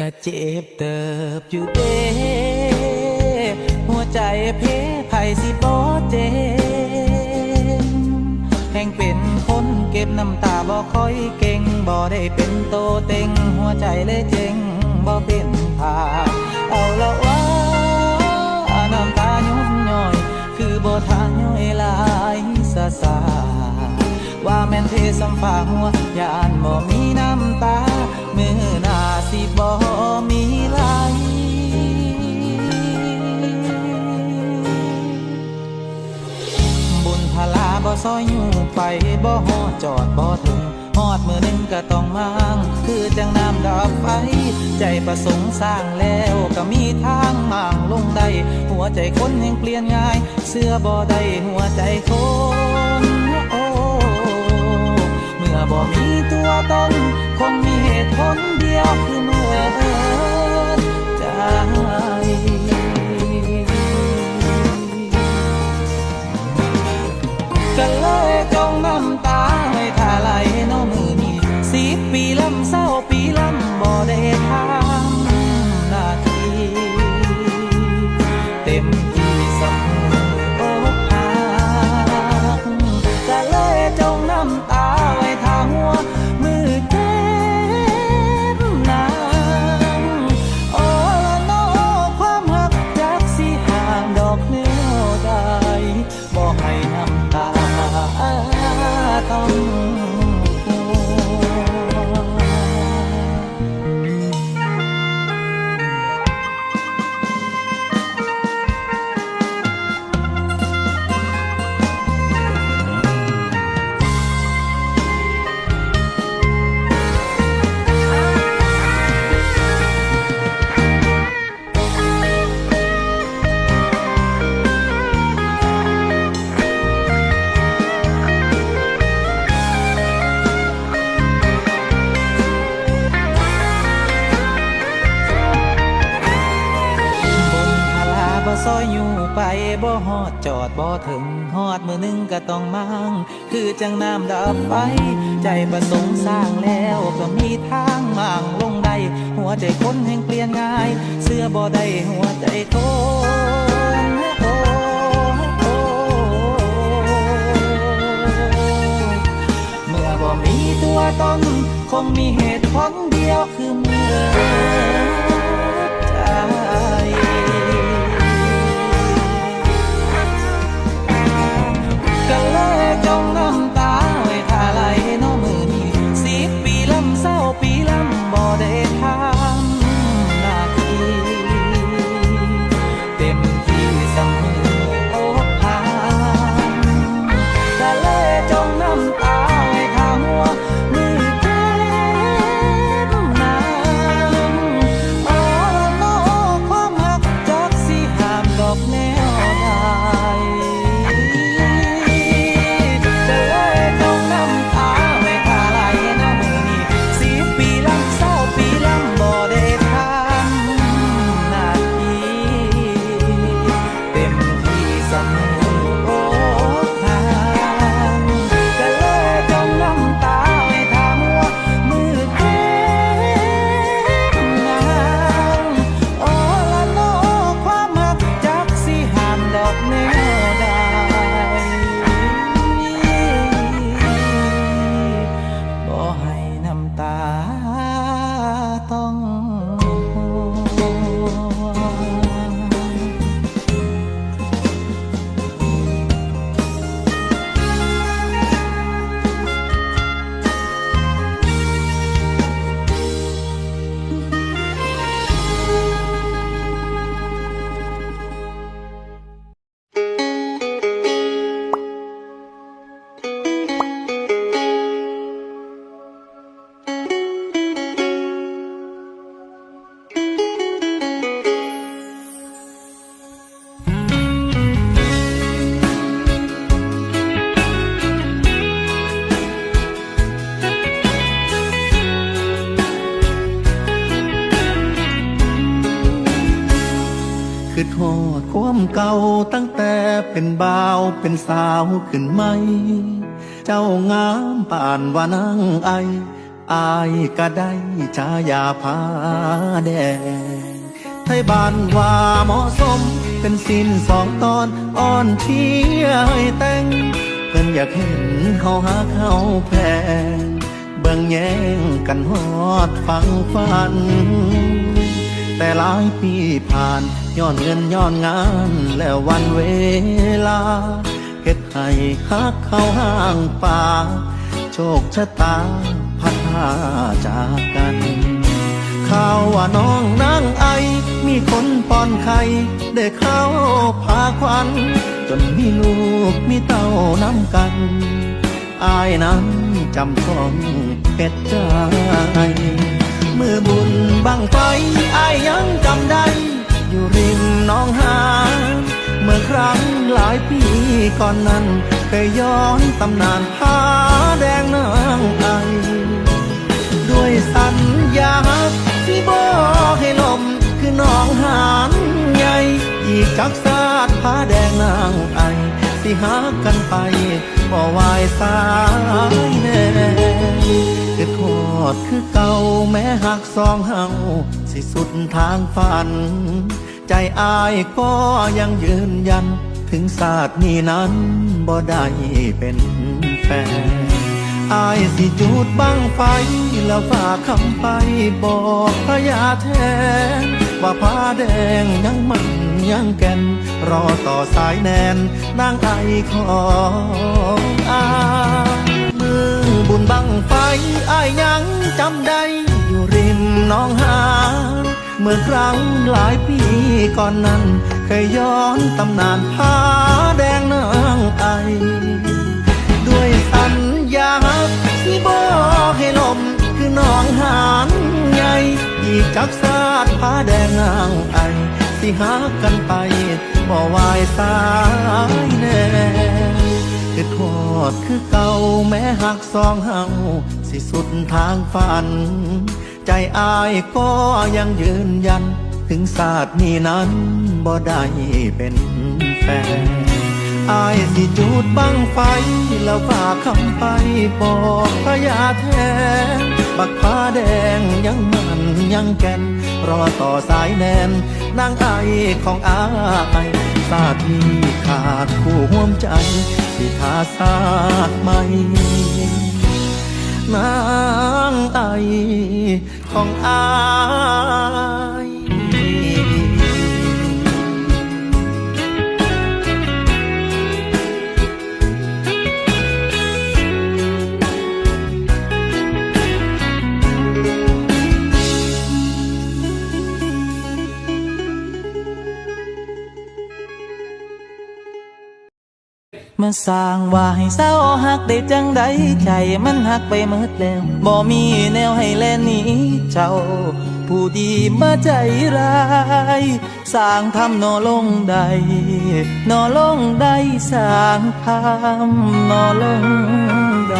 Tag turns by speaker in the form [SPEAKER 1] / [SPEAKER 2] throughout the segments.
[SPEAKER 1] กะเจ็บเติบอยู่เด้หัวใจเพไผสิบ่เจ็บแห่งเป็นคนเก็บน้ำตาบ่ค่อยเก่งบ่ได้เป็นโตเต็ง หัวใจเลยเจ็งบ่เป็นผาเอาละว่าน้ำตาหยุดย่อย คือบ่ทาย่อยลายซาซาว่า แม่นเทสัมฝาหัวยานบ่มีน้ำตา มือหน้าสิบ่มีไหลบุญพลาบ่ซอยอยู่ไปบ่ฮอดจอดบ่ถึงฮอดมือหนึ่งก็ต้องมางคือจังน้ำดับไฟ ใจประสงค์สร้างแล้วก็มีทางมางลงได้ หัวใจคนแห่งเปลี่ยนง่าย เสื้อบ่ได้หัวใจคนโอ้เมื่อ บ่มีตัวตนคงมีเหตุผลเดียวคือเมื่อ จังน้ำดับไฟ ใจประสงค์สร้างแล้วก็มีทางมั่งลงได้หัวใจคนแห่งเปลี่ยนง่าย เสื้อบ่ได้หัวใจคนโอ้โอ้เมื่อบ่มีตัวตนคงมีเหตุผลเดียวคือเมื่อใจ ปี มเก่าตั้งแต่
[SPEAKER 2] เป็นบ่าวเป็นสาวขึ้นไหม เจ้างามป่านว่านางไอ อายก็ได้ชายาพาแดง ไทยบ้านว่าเหมาะสม เป็นสินสองตอนอ่อนเชียให้แต่งเพิ่นอยากเห็นเขาหาเขาแพงเบิ่งแย่งกันฮอดฟังฟัน แต่หลายปีผ่านย้อนเงินย้อนงานแล้ววันเวลาเฮ็ดให้ฮักเข้าห่างป่า โชคชะตาพัดพาจากกันข่าวว่าน้องนางไอ มีคนป้อนไข่ได้เข้าพาควัน จนมีลูกมีเต้าน้ำกัน อายนั้นจำต้องเป็ดใจ มือบุญบังไฟอายยังจำได้ อยู่ริมหน้องหานเมื่อครั้งหลายปีก่อนนั้นเคยย้อนตำนานผาแดงนางไอด้วยสัญญาที่บอกให้ลมคือน้องหานใหญ่อีกจักสาดผาแดงนางไอสิหากันไป บ่วายสายแน่คือโทษคือเก่าแม้หักสองเฮาสิสุดทางฝัน ใจอายก็ยังยืนยัน ถึงศาสตร์นี้นั้นบ่ได้เป็นแฟนอายสิจูดบังไฟ แล้วฝากคำไปบอกพระยาแทน ว่าผ้าแดงยังมัน ยังแก่น รอต่อสายแนนนางไอของอามือบุญบังไฟอายยังจำได้อยู่ริมน้องหานเมื่อครั้งหลายปีก่อนนั้น เคยย้อนตำนานผ้าแดงนางไอ ด้วยสัญญาที่บอกให้ลมคือน้องหานใหญ่อีกจักสาดผ้าแดงนางไอ สิหากันไปบ่วายสายแน่คือทอดคือเก่าแม้หักสองเฮาสิสุดทางฝัน ใจอายก็ยังยืนยัน ถึงศาสตร์นี้นั้นบ่ได้เป็นแฟนอายสิจูดบังไฟ แล้วฝากคำไปบอกพระยาแทนบักผ้าแดงยังมันยังแก่น รอต่อสายแนนนางไอของอายสาดมีขาดคู่ห่วมใจสิทาสาสตร์ใหม่นางไอของอาย
[SPEAKER 1] มาสร้างว่าให้เศร้าหักได้จังใดใจมันหักไปเมดแล้วบ่มีแนวให้แลหนีเจ้า ผู้ดีมาใจร้ายสร้างทำนอลงใดนอลงใดสร้างทำนอลงใด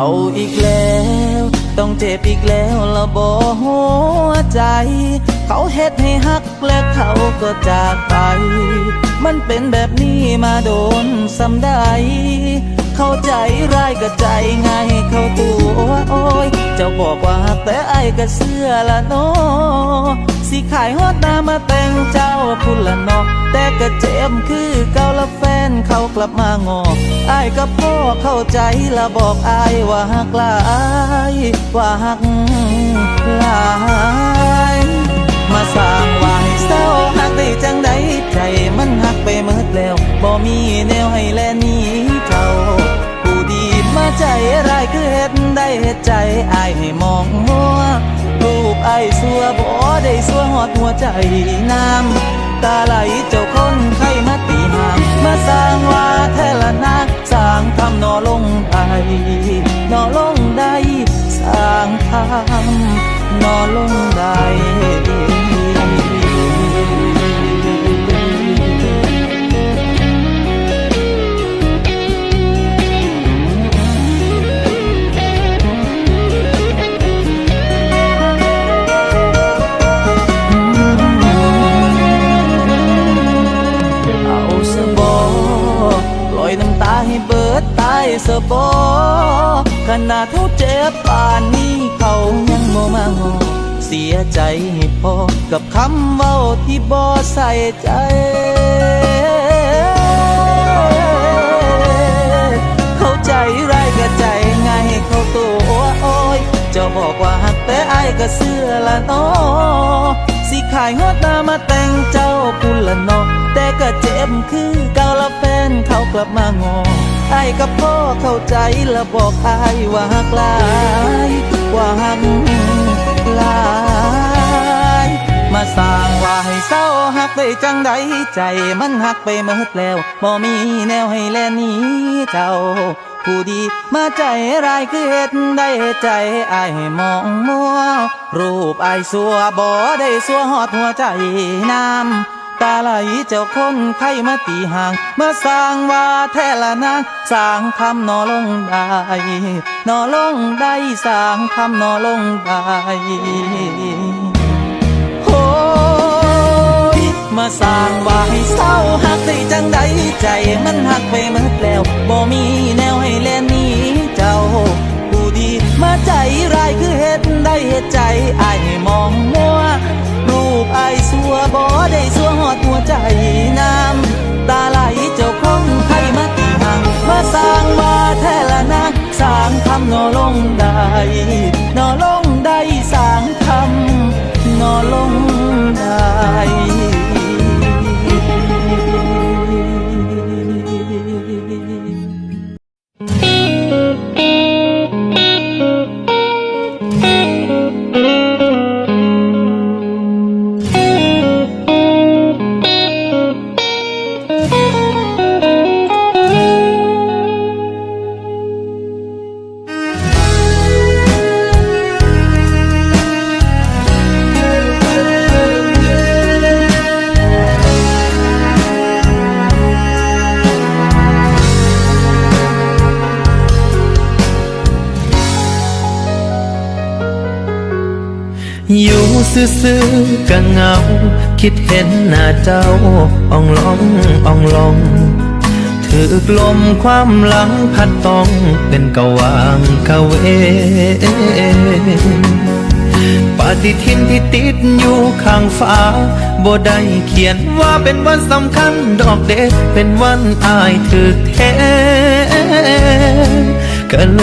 [SPEAKER 1] เอาอีกแล้ว ต้องเจ็บอีกแล้วละบ่หัวใจ เขาเฮ็ดให้ฮักและเขาก็จากไป มันเป็นแบบนี้มาโดนสำได้เข้าใจร้ายก็ใจง่ายเข้าตัวโอ้ยเจ้าบอกว่าฮักแต่ไอ้ก็เสื้อละเนาะสิขายฮอดนามาแต่งเจ้าพุ่นละเนาะแต่ก็เจ็บคือเก่าละแฟ เขากลับมางอไอ้ายกับพ่อเข้าใจละบอกไอ้ายว่าฮักลายว่าฮักลายมาสร้างว่าให้เศร้าหักได้จังใดใจมันหักไปเมิดแล้วบ่มีแนวให้แลนี้เจ้าผู้ดีมาใจร้ายคือเฮ็ดได้เฮ็ดใจอายให้มองมัวรูปไอ้ายสัวบ่ได้สัวหอดหัวใจน้ำตาไหลเจ้าคนไข้มา มาสร้างว่าแทละนักสร้างทำนอลงไปนอลงได้สร้างทำนอลงได้ บอขนาดเท่าเจ็บป่านนี้เขายังโมมางอเสียใจให้พอกับคำเว้าที่บอใส่ใจเข้าใจไรก็ใจไงเขาตัวโอ้ยจะบอก แต่ก็เสื้อละนอสิขายฮอดหน้ามาแต่งเจ้าพุ่นละนอแต่ก็เจ็บคือเก่าละแฟนเขากลับมางออายกับพ่อเข้าใจและบอกไอายว่าหักลายว่าหักลายมาสร้างว่าให้เศร้าหักได้จังใดใจมันหักไปเมิดแล้วบ่มีแนวให้แลนี้เจ้า ผู้ดี มาใจร้ายคือเฮ็ดได้ใจไอ้มองมัว รูปไอายสัวบ่ได้สัวหอดหัวใจน้ำตาไหลเจ้าคนไข้มาตีห่าง เมาสร้างว่าแท้ละนางสร้างคำนอลงได้นอลงได้สร้างคำนอลงได้โอ้ มาสร้างว่าให้เศร้าหักได้จังใดใจมันหักไปหมดแล้วบ่มีแนวให้แลนหนี้เจ้า ผู้ดีมาใจร้ายคือเฮ็ดได้เฮ็ดใจอายให้มองมัวรูปอายสัวบ่ได้สัวหอดหัวใจน้ำตาไหลเจ้าคงใครมาตีห่างมาสร้างว่าแท้ละนางสร้างคำนอลงได้นอลงได้สร้างคำ
[SPEAKER 3] ซื่อๆก็เงา คิดเห็นหน้าเจ้าอ่องลองอ่องลอง ถือกลมความหลังพัดต้องเป็นกะวางกะเว ปฏิทินที่ติดอยู่ข้างฟ้าบ่ได้เขียนว่าเป็นวันสำคัญดอกเด็เป็นวันอายถึกแทนก็เล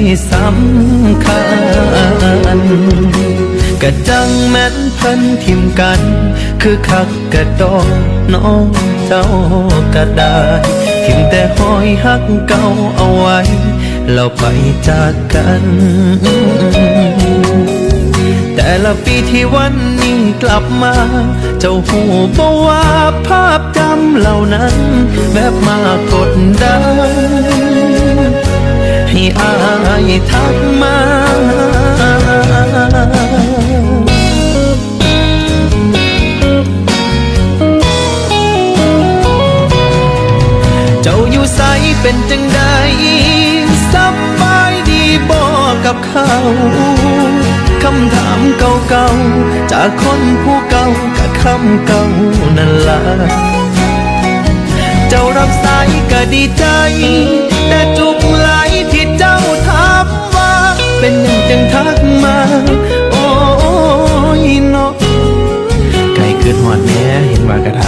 [SPEAKER 3] ยสำคัญ ก็จังแม่นเพิ่นทิมกัน คือคักกะดอกน้องเจ้าก็ได้ทิมแต่หอยหักเก่าเอาไว้เราไปจากกัน แต่ละปีที่วันนี้กลับมา เจ้าหูบอว่าภาพจำเหล่านั้นแบบมากดดันให้อายทักมา เป็นจังใดสบายดีบ่กับเขา คำถามเก่าๆ จากคนผู้เก่ากับคำเก่านั่นละเจ้ารับสายก็ดีใจ แต่จุกไหลที่เจ้าถามว่า เป็นหยังจังทักมา โอ้ยเนาะไก่เกิดหอดแม่เห็นว่ากระทย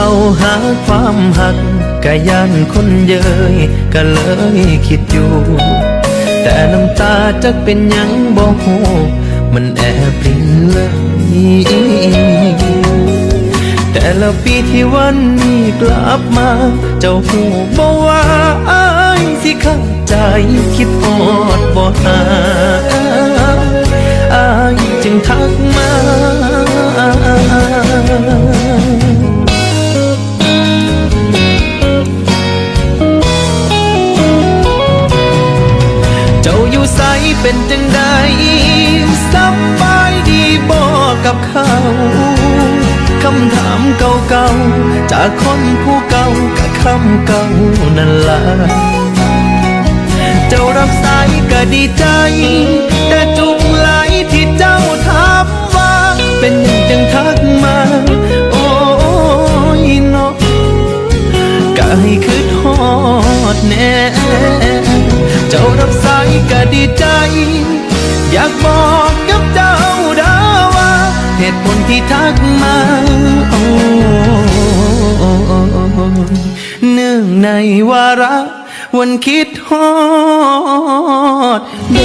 [SPEAKER 3] เข้าหาความหักกะยันคนเยยก็เลยคิดอยู่ แต่น้ำตาจักเป็นยังบ่ฮู้มันแอบปรินเลยแต่ละปีที่วันนี้กลับมา เจ้าหูบอกว่าอายสิเข้าใจคิดอดบ่หาอายจึงทักมา
[SPEAKER 1] เป็
[SPEAKER 3] นจังใดสบายดีบอกกับเขาคำถามเก่าๆ จากคนผู้เก่ากับคำเก่านั่นล่ะเจ้ารับสายก็ดีใจ แต่จุกไหลที่เจ้าถามว่า เป็นหยังจึงทักมา โอ้ยนาะก็ให้คืดฮอดแน่ เจ้ารับสายก็ดีใจ อยากบอกกับเจ้าดาว่าเหตุผลที่ทักมาโอ้เนื่องในวาระวันคิดฮอดเด